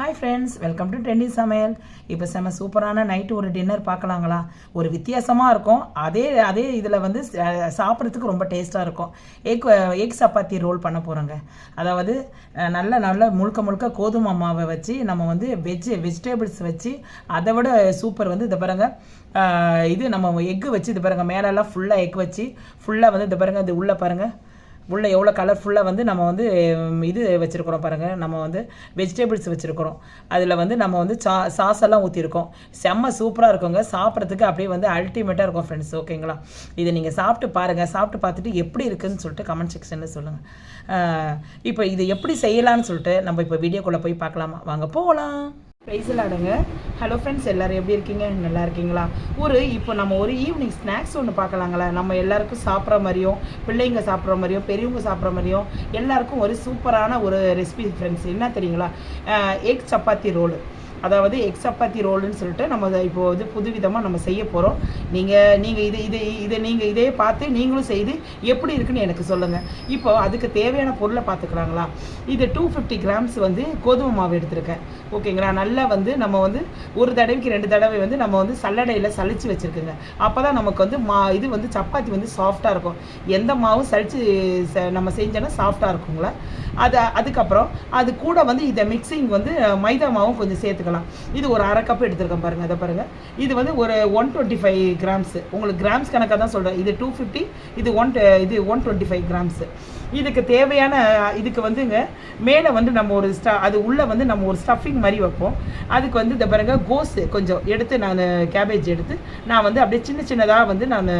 Hi friends welcome to trendy சமையல் இப்போ செம சூப்பரான நைட்டு ஒரு டின்னர் பார்க்கலாங்களா? ஒரு வித்தியாசமாக இருக்கும். அதே அதே இதில் வந்து சாப்பிட்றதுக்கு ரொம்ப டேஸ்ட்டாக இருக்கும். எக் எக் சப்பாத்தி ரோல் பண்ண போகிறோங்க அதாவது நல்ல நல்ல முழுக்க முழுக்க கோதுமை மாவை வச்சு நம்ம வந்து வெஜ் வெஜிடபிள்ஸ் வச்சு அதை விட சூப்பர் வந்து இதை பாருங்க. இது நம்ம எக்கு வச்சு இது பாருங்கள் மேலெல்லாம் ஃபுல்லாக எக் வச்சு ஃபுல்லாக வந்து இது பாருங்க. இது உள்ளே பாருங்கள் உள்ளே எவ்வளோ கலர்ஃபுல்லாக வந்து நம்ம வந்து இது வச்சுருக்குறோம் பாருங்கள் நம்ம வந்து வெஜிடபிள்ஸ் வச்சுருக்குறோம். அதில் வந்து நம்ம வந்து சா சாஸ் எல்லாம் ஊற்றிருக்கோம் செம்ம சூப்பராக இருக்குங்க. சாப்பிட்றதுக்கு அப்படியே வந்து அல்டிமேட்டாக இருக்கும் ஃப்ரெண்ட்ஸ் ஓகேங்களா இதை நீங்கள் சாப்பிட்டு பாருங்கள் சாப்பிட்டு பார்த்துட்டு எப்படி இருக்குன்னு சொல்லிட்டு கமெண்ட் செக்ஷனில் சொல்லுங்கள் இப்போ இது எப்படி செய்யலாம்னு சொல்லிட்டு நம்ம இப்போ வீடியோக்குள்ளே போய் பார்க்கலாமா? வாங்க போகலாம் பிரைஸ்லாடுங்க ஆடுங்க ஹலோ ஃப்ரெண்ட்ஸ் எல்லாரும் எப்படி இருக்கீங்க? நல்லா இருக்கீங்களா? ஒரு இப்போ நம்ம ஒரு ஈவினிங் ஸ்நாக்ஸ் ஒன்று பார்க்கலாங்களா. நம்ம எல்லாருக்கும் சாப்பிட்ற மாதிரியும் பிள்ளைங்க சாப்பிட்ற மாதிரியும் பெரியவங்க சாப்பிட்ற மாதிரியும் எல்லாருக்கும் ஒரு சூப்பரான ஒரு ரெசிபி ஃப்ரெண்ட்ஸ் என்ன தெரியுங்களா? எக் சப்பாத்தி ரோலு அதாவது எக்ஸப்பத்தி சப்பாத்தி ரோலுன்னு சொல்லிட்டு நம்ம இப்போ வந்து புதுவிதமாக நம்ம செய்ய போகிறோம் நீங்கள் நீங்கள் இது இது இதை நீங்கள் இதே பார்த்து நீங்களும் செய்து எப்படி இருக்குன்னு எனக்கு சொல்லுங்கள் இப்போ அதுக்கு தேவையான பொருளை பார்த்துக்கலாங்களா? இது டூ ஃபிஃப்டி கிராம்ஸ் வந்து கோதுமை மாவு எடுத்திருக்கேன். ஓகேங்களா நல்லா வந்து நம்ம வந்து ஒரு தடவைக்கு ரெண்டு தடவை வந்து நம்ம வந்து சல்லடையில் சளிச்சு வச்சுருக்குங்க. அப்போ தான் நமக்கு வந்து மா இது வந்து சப்பாத்தி வந்து சாஃப்டாக இருக்கும். எந்த மாவும் சளிச்சு நம்ம செஞ்சோன்னா சாஃப்டாக இருக்குங்களா? அதை அதுக்கப்புறம் அது கூட வந்து இதை மிக்சிங் வந்து மைதா மாவும் கொஞ்சம் சேர்த்துக்கலாம். இது ஒரு அரை கப் எடுத்துருக்கேன் பாருங்கள் அதை பாருங்கள் இது வந்து ஒரு ஒன் டுவெண்ட்டி ஃபைவ் கிராம்ஸ் உங்களுக்கு கிராம்ஸ் கணக்காக தான் சொல்கிறேன் இது டூ ஃபிஃப்டி இது ஒன் இது ஒன் டுவெண்ட்டி ஃபைவ் கிராம்ஸு இதுக்கு தேவையான இதுக்கு வந்துங்க மேலே வந்து நம்ம ஒரு ஸ்ட அது உள்ளே வந்து நம்ம ஒரு ஸ்டஃபிங் மாதிரி வைப்போம். அதுக்கு வந்து இந்த பாருங்க கோஸு கொஞ்சம் எடுத்து நான் கேபேஜ் எடுத்து நான் வந்து அப்படியே சின்ன சின்னதாக வந்து நான்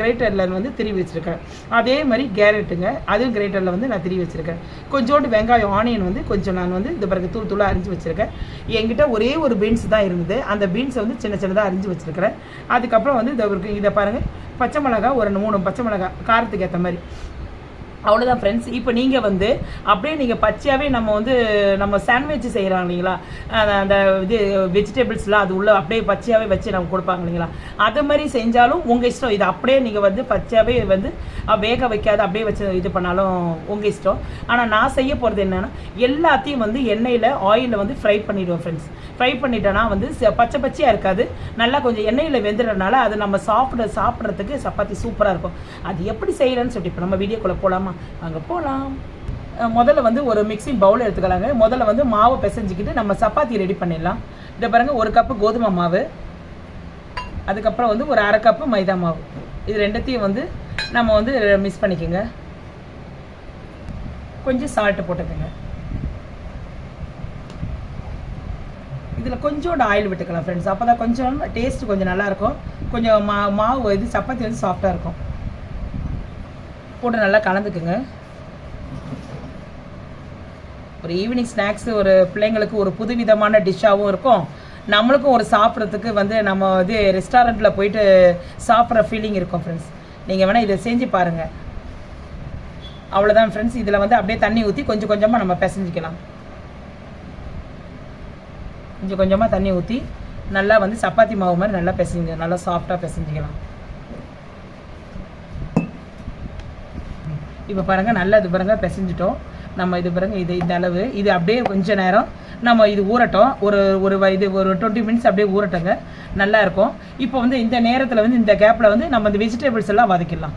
கிரேட்டரில் வந்து திருவி வச்சுருக்கேன். அதே மாதிரி கேரட்டுங்க அதுவும் கிரேட்டரில் வந்து நான் திருவி வச்சுருக்கேன். கொஞ்சோண்டு வெங்காயம் ஆனியன் வந்து கொஞ்சம் நான் வந்து இந்த பிறகு தூள் தூளாக அரிஞ்சு வச்சுருக்கேன். என்கிட்ட ஒரே ஒரு பீன்ஸ் தான் இருந்தது. அந்த பீன்ஸை வந்து சின்ன சின்னதாக அரிஞ்சு வச்சுருக்கிறேன். அதுக்கப்புறம் வந்து இதை இதை பாருங்கள் பச்சை மிளகா ஒரு மூணு பச்சை மிளகா காரத்துக்கு ஏற்ற மாதிரி. அவ்வளோதான் ஃப்ரெண்ட்ஸ் இப்போ நீங்கள் வந்து அப்படியே நீங்கள் பச்சையாகவே நம்ம வந்து நம்ம சாண்ட்விச் செய்கிறாங்க இல்லைங்களா? அந்த- இது வெஜிடபிள்ஸ்லாம் அது உள்ள அப்படியே பச்சையாகவே வச்சு நம்ம கொடுப்பாங்க இல்லைங்களா? அது மாதிரி செஞ்சாலும் உங்கள் இஷ்டம். இது அப்படியே நீங்கள் வந்து பச்சையாகவே வந்து வேக வைக்காத அப்படியே வச்சு இது பண்ணாலும் உங்கள் இஷ்டம். ஆனால் நான் செய்ய போகிறது என்னென்னா எல்லாத்தையும் வந்து எண்ணெயில் ஆயிலில் வந்து ஃப்ரை பண்ணிவிடுவேன் ஃப்ரெண்ட்ஸ் ஃப்ரை பண்ணிட்டேன்னா வந்து ச- பச்சை பச்சையாக இருக்காது. நல்லா கொஞ்சம் எண்ணெயில் வெந்துடுறதுனால அது நம்ம சாப்பிட சாப்பிட்றதுக்கு சப்பாத்தி சூப்பராக இருக்கும். அது எப்படி செய்யலன்னு சொல்லிட்டு இப்போ நம்ம வீடியோக்குள்ளே போகலாமா அங்கே போகலாம் முதல்ல வந்து ஒரு மிக்சிங் பவுல் எடுத்துக்கலாங்க. முதல்ல வந்து மாவை பிசைஞ்சிக்கிட்டு நம்ம சப்பாத்தி ரெடி பண்ணிடலாம். இதை பாருங்கள் ஒரு கப்பு கோதுமை மாவு. அதுக்கப்புறம் வந்து ஒரு அரை கப்பு மைதா மாவு. இது ரெண்டத்தையும் வந்து நம்ம வந்து மிக்ஸ் பண்ணிக்கோங்க. கொஞ்சம் சால்ட்டு போட்டுக்கோங்க. இதில் கொஞ்சோண்டு ஆயில் விட்டுக்கலாம் ஃப்ரெண்ட்ஸ் அப்போ தான் கொஞ்சம் டேஸ்ட் கொஞ்சம் நல்லாயிருக்கும் கொஞ்சம் மா மாவு இது சப்பாத்தி வந்து சாஃப்டாக இருக்கும். போட்டு நல்லா கலந்துக்குங்க. ஒரு ஈவினிங் ஸ்நாக்ஸ் ஒரு பிள்ளைங்களுக்கு ஒரு புதுவிதமான டிஷ்ஷாகவும் இருக்கும். நம்மளுக்கும் ஒரு சாப்பிட்றதுக்கு வந்து நம்ம இது ரெஸ்டாரண்ட்டில் போயிட்டு சாப்பிட்ற ஃபீலிங் இருக்கும் ஃப்ரெண்ட்ஸ் நீங்கள் வேணால் இதை செஞ்சு பாருங்கள் அவ்வளோதான் ஃப்ரெண்ட்ஸ் இதில் வந்து அப்படியே தண்ணி ஊற்றி கொஞ்சம் கொஞ்சமாக நம்ம பிசைஞ்சிக்கலாம். கொஞ்சம் கொஞ்சமாக தண்ணி ஊற்றி நல்லா வந்து சப்பாத்தி மாவு மாதிரி நல்லா பிசைஞ்சு நல்லா சாஃப்டாக பிசைஞ்சிக்கலாம். இப்போ பாருங்கள் நல்லா இது பாருங்க பிசைஞ்சிட்டோம். நம்ம இது பாருங்கள் இது இந்த அளவு. இது அப்படியே கொஞ்சம் நேரம் நம்ம இது ஊறட்டும். ஒரு ஒரு இது ஒரு டுவெண்ட்டி மினிட்ஸ் அப்படியே ஊறட்டுங்க. நல்லா இருக்கும். இப்போ வந்து இந்த நேரத்தில் வந்து இந்த கேப்பில் வந்து நம்ம இந்த வெஜிடபிள்ஸ் எல்லாம் வதக்கிடலாம்.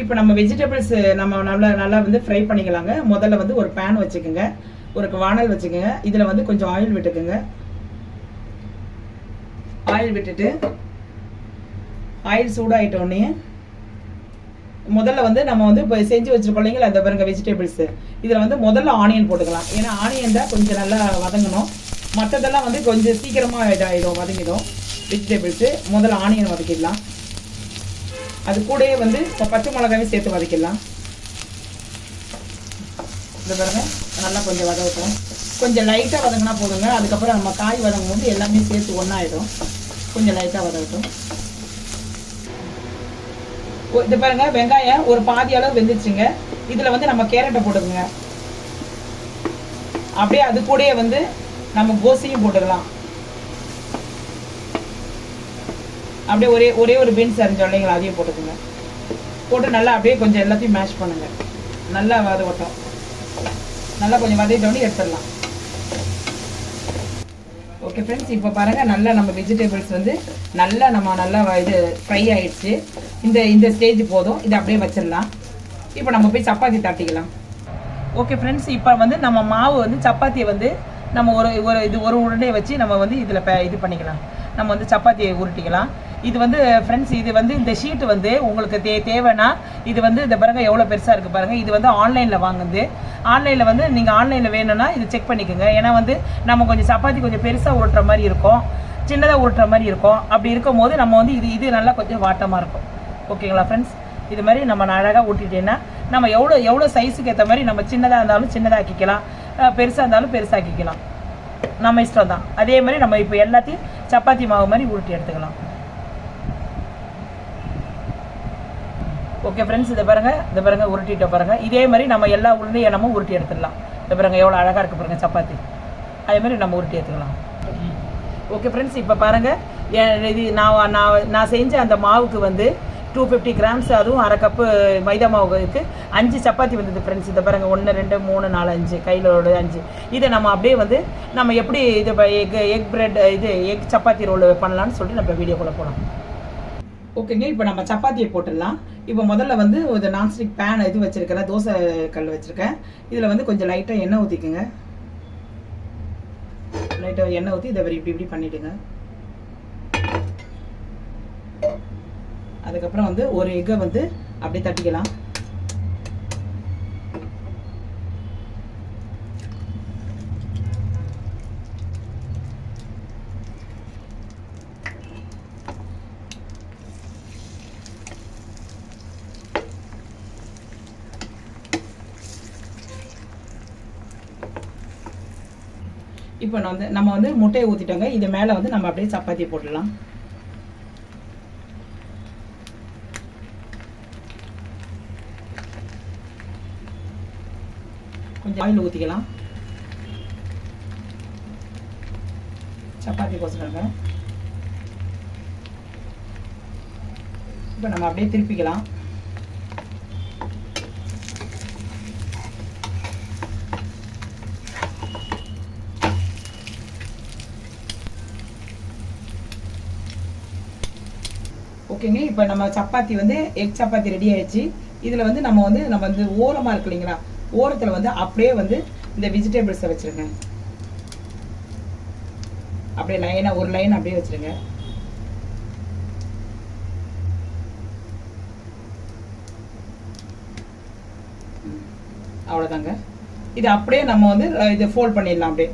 இப்போ நம்ம வெஜிடபிள்ஸ் நம்ம நல்லா நல்லா வந்து ஃப்ரை பண்ணிக்கலாங்க. முதல்ல வந்து ஒரு பேன் வச்சுக்கோங்க. ஒரு வானல் வச்சுக்கோங்க. இதில் வந்து கொஞ்சம் ஆயில் விட்டுக்குங்க. ஆயில் விட்டுட்டு ஆயில் சூடாயிட்டோடனே முதல்ல வந்து நம்ம வந்து இப்போ செஞ்சு வச்சிருக்கோம் இல்லைங்களா இந்த பாருங்க வெஜிடபிள்ஸு இதில் வந்து முதல்ல ஆனியன் போட்டுக்கலாம். ஏன்னா ஆனியன் தான் கொஞ்சம் நல்லா வதங்கணும். மற்றதெல்லாம் வந்து கொஞ்சம் சீக்கிரமாக இதாகிடும் வதங்கிடும். வெஜிடபிள்ஸு முதல்ல ஆனியன் வதக்கிடலாம். அது கூடயே வந்து இப்போ பச்சை மிளகாயும் சேர்த்து வதக்கிடலாம். இந்த பாருங்க நல்லா கொஞ்சம் வதக்கட்டும். கொஞ்சம் லைட்டாக வதங்கினா போதுங்க. அதுக்கப்புறம் நம்ம காய் வதங்கும் போது எல்லாமே சேர்த்து ஒன்றாயிடும் கொஞ்சம் லைட்டாக வதக்கட்டும். இது பாருங்க வெங்காயம் ஒரு பாதி அளவு வெந்துச்சுங்க இதுல வந்து நம்ம கேரட்டை போட்டுக்கோங்க. அப்படியே அது கூடயே வந்து நம்ம கோசியும் போட்டுக்கலாம். அப்படியே ஒரே ஒரே ஒரு பீன்ஸ் அரைஞ்சோம் இல்லைங்களா அதையும் போட்டுக்கோங்க. போட்டு நல்லா அப்படியே கொஞ்சம் எல்லாத்தையும் மேஷ் பண்ணுங்க. நல்லா வதவட்டும். நல்லா கொஞ்சம் வதக்கிட்டோடனே எடுத்துடலாம். ஓகே ஃப்ரெண்ட்ஸ் இப்போ பாருங்கள் நல்லா நம்ம வெஜிடபிள்ஸ் வந்து நல்லா நம்ம நல்லா இது ஃப்ரை ஆகிடுச்சு இந்த இந்த ஸ்டேஜ் போதும். இதை அப்படியே வச்சிடலாம். இப்போ நம்ம போய் சப்பாத்தி தட்டிக்கலாம். ஓகே ஃப்ரெண்ட்ஸ் இப்போ வந்து நம்ம மாவு வந்து சப்பாத்தியை வந்து நம்ம ஒரு ஒரு இது ஒரு உருண்டையை வச்சு நம்ம வந்து இதில் இது பண்ணிக்கலாம். நம்ம வந்து சப்பாத்தியை உருட்டிக்கலாம். இது வந்து ஃப்ரெண்ட்ஸ் இது வந்து இந்த ஷீட் வந்து உங்களுக்கு தே தேவைன்னா இது வந்து இந்த பாருங்க எவ்வளோ பெருசாக இருக்குது பாருங்கள் இது வந்து ஆன்லைனில் வாங்குது. ஆன்லைனில் வந்து நீங்கள் ஆன்லைனில் வேணும்னா இது செக் பண்ணிக்கோங்க. ஏன்னா வந்து நம்ம கொஞ்சம் சப்பாத்தி கொஞ்சம் பெருசாக உருட்டுற மாதிரி இருக்கும். சின்னதாக உருட்டுற மாதிரி இருக்கும். அப்படி இருக்கும் போது நம்ம வந்து இது இது நல்லா கொஞ்சம் வாட்டமாக இருக்கும். ஓகேங்களா ஃப்ரெண்ட்ஸ் இது மாதிரி நம்ம அழகாக ஊட்டிட்டேன்னா நம்ம எவ்வளோ எவ்வளோ சைஸுக்கு ஏற்ற மாதிரி நம்ம சின்னதாக இருந்தாலும் சின்னதாக்கிக்கலாம். பெருசாக இருந்தாலும் பெருசாக்கிக்கலாம். நம்ம இஷ்டம் தான் அதே மாதிரி நம்ம இப்போ எல்லாத்தையும் சப்பாத்தி மாவு மாதிரி உருட்டி எடுத்துக்கலாம். ஓகே ஃப்ரெண்ட்ஸ் இதை பாருங்கள் இதை பாருங்கள் உருட்டிட்ட பாருங்கள் இதே மாதிரி நம்ம எல்லா உருண்டையும் நம்ம உருட்டி எடுத்துடலாம். இதை பாருங்க எவ்வளோ அழகாக இருக்குது பாருங்கள் சப்பாத்தி. அதே மாதிரி நம்ம உருட்டி எடுத்துக்கலாம். ஓகே ஃப்ரெண்ட்ஸ் இப்போ பாருங்கள் இது நான் நான் நான் செஞ்ச அந்த மாவுக்கு வந்து டூ ஃபிஃப்டி கிராம்ஸ் அதுவும் அரை கப்பு மைதா மாவுக்கு அஞ்சு சப்பாத்தி வந்தது ஃப்ரெண்ட்ஸ் இதை பாருங்கள் ஒன்று ரெண்டு மூணு நாலு அஞ்சு கையிலோட அஞ்சு. இதை நம்ம அப்படியே வந்து நம்ம எப்படி இது எக் எக் பிரெட் இது எக் சப்பாத்தி ரோல் பண்ணலான்னு சொல்லிட்டு நம்ம வீடியோக்குள்ளே போகலாம் ஓகேங்க இப்போ நம்ம சப்பாத்தியை போட்டுடலாம். இப்போ முதல்ல வந்து ஒரு நான்ஸ்டிக் பேன் இது வச்சுருக்கேன் தோசை கல் வச்சுருக்கேன். இதில் வந்து கொஞ்சம் லைட்டாக எண்ணெய் ஊற்றிக்குங்க லைட்டாக எண்ணெய் ஊற்றி இதை இப்படி இப்படி பண்ணிவிடுங்க அதுக்கப்புறம் வந்து ஒரு எக்கை வந்து அப்படி தட்டிக்கலாம். இப்போ நான் வந்து நம்ம வந்து முட்டையை ஊற்றிட்டோங்க இது மேலே வந்து நம்ம அப்படியே சப்பாத்தி போட்டுடலாம். கொஞ்சம் ஆயில் ஊற்றிக்கலாம் சப்பாத்தி கோசங்க இப்போ நம்ம அப்படியே திருப்பிக்கலாம். ஓகேங்க. இப்போ நம்ம சப்பாத்தி வந்து எக் சப்பாத்தி ரெடி ஆயிடுச்சு. இதில் வந்து நம்ம வந்து நம்ம வந்து ஓரமாக இருக்கு இல்லைங்களா? ஓரத்தில் வந்து அப்படியே வந்து இந்த வெஜிடபிள்ஸை வச்சுருங்க. அப்படியே லைனாக ஒரு லைன் அப்படியே வச்சுருங்க. அவ்வளோதாங்க இது அப்படியே நம்ம வந்து இதை ஃபோல்ட் பண்ணிடலாம் அப்படியே.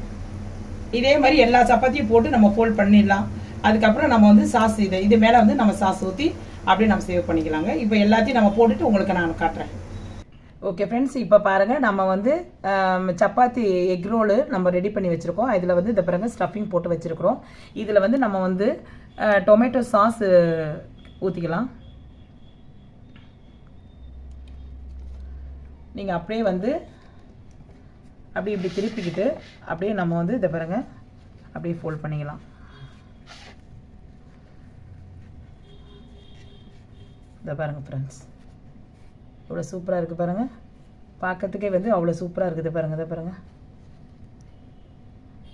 இதே மாதிரி எல்லா சப்பாத்தியும் போட்டு நம்ம ஃபோல்ட் பண்ணிடலாம். அதுக்கப்புறம் நம்ம வந்து சாஸ் இது இது மேலே வந்து நம்ம சாஸ் ஊற்றி அப்படியே நம்ம சேவ் பண்ணிக்கலாங்க. இப்போ எல்லாத்தையும் நம்ம போட்டுட்டு உங்களுக்கு நான் காட்டுறேன். ஓகே ஃப்ரெண்ட்ஸ் இப்போ பாருங்கள் நம்ம வந்து சப்பாத்தி எக் ரோலு நம்ம ரெடி பண்ணி வச்சுருக்கோம். இதில் வந்து இந்த பிறகு ஸ்டஃபிங் போட்டு வச்சுருக்குறோம். இதில் வந்து நம்ம வந்து டொமேட்டோ சாஸ் ஊற்றிக்கலாம் நீங்கள் அப்படியே வந்து அப்படி இப்படி திருப்பிக்கிட்டு அப்படியே நம்ம வந்து இதை பாருங்க அப்படியே ஃபோல்ட் பண்ணிக்கலாம். இதை பாருங்கள் ஃப்ரெண்ட்ஸ் எவ்வளோ சூப்பராக இருக்குது பாருங்கள் பார்க்கறதுக்கே வந்து அவ்வளோ சூப்பராக இருக்குது பாருங்கள் இதை பாருங்கள்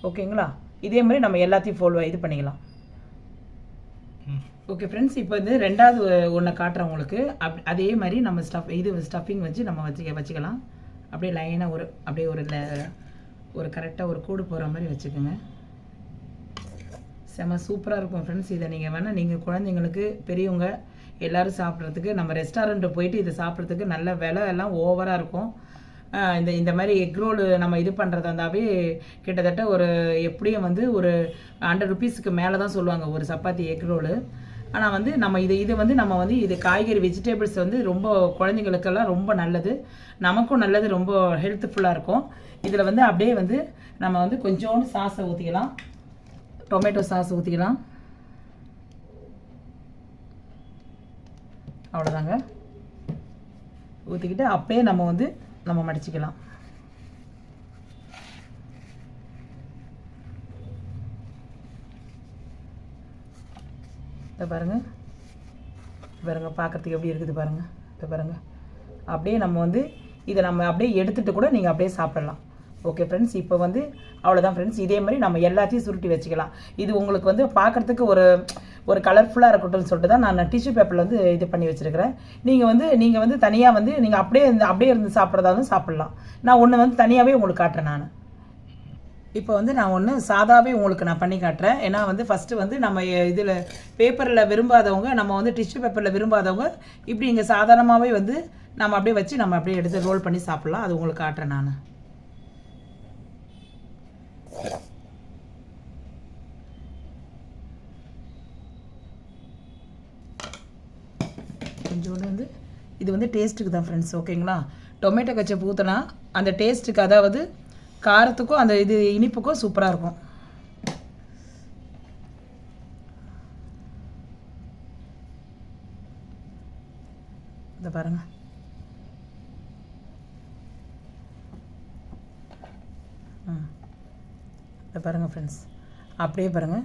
ஓகேங்களா இதே மாதிரி நம்ம எல்லாத்தையும் ஃபோல்வ் இது பண்ணிக்கலாம். ஓகே ஃப்ரெண்ட்ஸ் இப்போ வந்து ரெண்டாவது ஒன்றை காட்டுறேன் உங்களுக்கு. அப் அதே மாதிரி நம்ம ஸ்டஃப் இது ஸ்டஃபிங் வச்சு நம்ம வச்சுக்க வச்சுக்கலாம். அப்படியே லைனாக ஒரு அப்படியே ஒரு ஒரு கரெக்டாக ஒரு கூடு போகிற மாதிரி வச்சுக்கோங்க. செம சூப்பராக இருக்கும் ஃப்ரெண்ட்ஸ் இதை நீங்கள் வேணால் நீங்கள் குழந்தைங்களுக்கு பெரியவங்க எல்லோரும் சாப்பிட்றதுக்கு நம்ம ரெஸ்டாரண்ட்டு போயிட்டு இதை சாப்பிட்றதுக்கு நல்ல விலை எல்லாம் ஓவராக இருக்கும். இந்த இந்த மாதிரி எக் ரோல் நம்ம இது பண்ணுறதா இருந்தாவே கிட்டத்தட்ட ஒரு எப்படியும் வந்து ஒரு ஹண்ட்ரட் ருபீஸுக்கு மேலே தான் சொல்லுவாங்க ஒரு சப்பாத்தி எக் ரோலு ஆனால் வந்து நம்ம இது இது வந்து நம்ம வந்து இது காய்கறி வெஜிடபிள்ஸ் வந்து ரொம்ப குழந்தைங்களுக்கெல்லாம் ரொம்ப நல்லது. நமக்கும் நல்லது ரொம்ப ஹெல்த்ஃபுல்லாக இருக்கும். இதில் வந்து அப்படியே வந்து நம்ம வந்து கொஞ்சோண்டு சாஸை ஊற்றிக்கலாம் டொமேட்டோ சாஸ் ஊற்றிக்கலாம் அவ்வளோதாங்க ஊற்றிக்கிட்டு அப்படியே நம்ம வந்து நம்ம மடிச்சிக்கலாம். இதை பாருங்கள் பாருங்கள் பார்க்குறதுக்கு எப்படி இருக்குது பாருங்கள் இதை பாருங்கள் அப்படியே நம்ம வந்து இதை நம்ம அப்படியே எடுத்துகிட்டு கூட நீங்கள் அப்படியே சாப்பிடலாம். ஓகே ஃப்ரெண்ட்ஸ் இப்போ வந்து அவ்வளோதான் ஃப்ரெண்ட்ஸ் இதே மாதிரி நம்ம எல்லாத்தையும் சுருட்டி வச்சுக்கலாம். இது உங்களுக்கு வந்து பார்க்குறதுக்கு ஒரு ஒரு கலர்ஃபுல்லாக இருக்கட்டும்னு சொல்லிட்டு தான் நான் டிஷ்யூ பேப்பரில் வந்து இது பண்ணி வச்சுருக்கிறேன். நீங்கள் வந்து நீங்கள் வந்து தனியாக வந்து நீங்கள் அப்படியே இருந்து அப்படியே இருந்து சாப்பிட்றதாலும் சாப்பிட்லாம். நான் ஒன்று வந்து தனியாகவே உங்களுக்கு காட்டுறேன் நான். இப்போ வந்து நான் ஒன்று சாதாவே உங்களுக்கு நான் பண்ணி காட்டுறேன். ஏன்னா வந்து ஃபஸ்ட்டு வந்து நம்ம இதில் பேப்பரில் விரும்பாதவங்க நம்ம வந்து டிஷ்யூ பேப்பரில் விரும்பாதவங்க இப்படி இங்கே சாதாரணமாகவே வந்து நம்ம அப்படியே வச்சு நம்ம அப்படியே எடுத்து ரோல் பண்ணி சாப்பிட்லாம். அது உங்களுக்கு காட்டுறேன் நான். கொஞ்சோண்டு வந்து இது வந்து டேஸ்ட்டுக்கு தான் ஃப்ரெண்ட்ஸ் ஓகேங்களா டொமேட்டோ கச்சப் ஊற்றினா அந்த டேஸ்ட்டுக்கு அதாவது காரத்துக்கும் அந்த இது இனிப்புக்கும் சூப்பராக இருக்கும். இதை பாருங்கள் இதை பாருங்கள் ஃப்ரெண்ட்ஸ் அப்படியே பாருங்கள்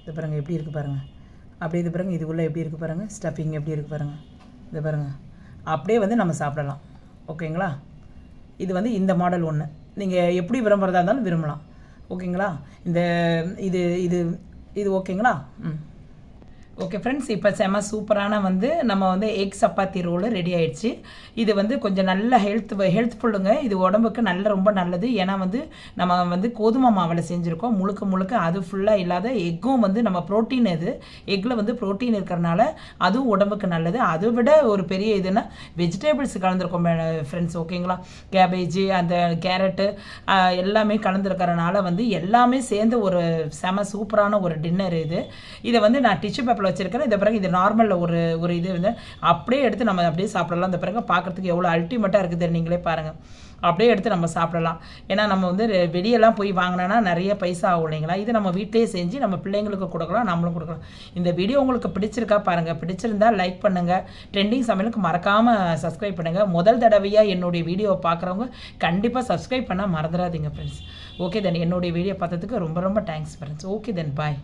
இதை பாருங்கள் எப்படி இருக்குது பாருங்கள் அப்படியே இது பாருங்கள் இது உள்ளே எப்படி இருக்குது பாருங்கள் ஸ்டஃபிங் எப்படி இருக்குது பாருங்கள் இதை பாருங்கள் அப்படியே வந்து நம்ம சாப்பிடலாம். ஓகேங்களா? இது வந்து இந்த மாடல் ஒன்று நீங்கள் எப்படி விரும்புகிறதா இருந்தாலும் விரும்பலாம். ஓகேங்களா? இந்த இது இது இது ஓகேங்களா? ம். ஓகே ஃப்ரெண்ட்ஸ் இப்போ செம சூப்பரான வந்து நம்ம வந்து எக் சப்பாத்தி ரோல் ரெடி ஆயிடுச்சு. இது வந்து கொஞ்சம் நல்ல ஹெல்த் ஹெல்த்ஃபுல்லுங்க இது உடம்புக்கு நல்ல ரொம்ப நல்லது. ஏன்னா வந்து நம்ம வந்து கோதுமை மாவில் செஞ்சுருக்கோம். முழுக்க முழுக்க அது ஃபுல்லாக இல்லாத எக்கும் வந்து நம்ம ப்ரோட்டீன் இது. எக்கில் வந்து ப்ரோட்டீன் இருக்கிறனால அதுவும் உடம்புக்கு நல்லது. அதை விட ஒரு பெரிய இதுன்னா வெஜிடபிள்ஸ் கலந்துருக்கோம் ஃப்ரெண்ட்ஸ் ஓகேங்களா கேபேஜ் அந்த கேரட்டு எல்லாமே கலந்துருக்கறனால வந்து எல்லாமே சேர்ந்து ஒரு செம சூப்பரான ஒரு டின்னர் இது. இதை வந்து நான் டிஷ்யூ பேப்பரில் வச்சுருக்கேன் இந்த பிறகு இது நார்மலில் ஒரு ஒரு இது வந்து அப்படியே எடுத்து நம்ம அப்படியே சாப்பிடலாம். இந்த பிறகு பார்க்குறதுக்கு எவ்வளோ அல்டிமேட்டாக இருக்குது நீங்களே பாருங்கள் அப்படியே எடுத்து நம்ம சாப்பிடலாம். ஏன்னா நம்ம வந்து வெளியெல்லாம் போய் வாங்கினோன்னா நிறைய பைசா ஆகும் இல்லைங்களா? இது நம்ம வீட்டிலேயே செஞ்சு நம்ம பிள்ளைங்களுக்கு கொடுக்கலாம் நம்மளும் கொடுக்கலாம். இந்த வீடியோ உங்களுக்கு பிடிச்சிருக்கா பாருங்கள் பிடிச்சிருந்தா லைக் பண்ணுங்கள் ட்ரெண்டிங் சமையலுக்கு மறக்காமல் சப்ஸ்கிரைப் பண்ணுங்கள் முதல் தடவையாக என்னுடைய வீடியோவை பார்க்குறவங்க கண்டிப்பாக சப்ஸ்கிரைப் பண்ண மறந்துடாதீங்க ஃப்ரெண்ட்ஸ் ஓகே தென் என்னுடைய வீடியோ பார்த்ததுக்கு ரொம்ப ரொம்ப thanks friends okay then bye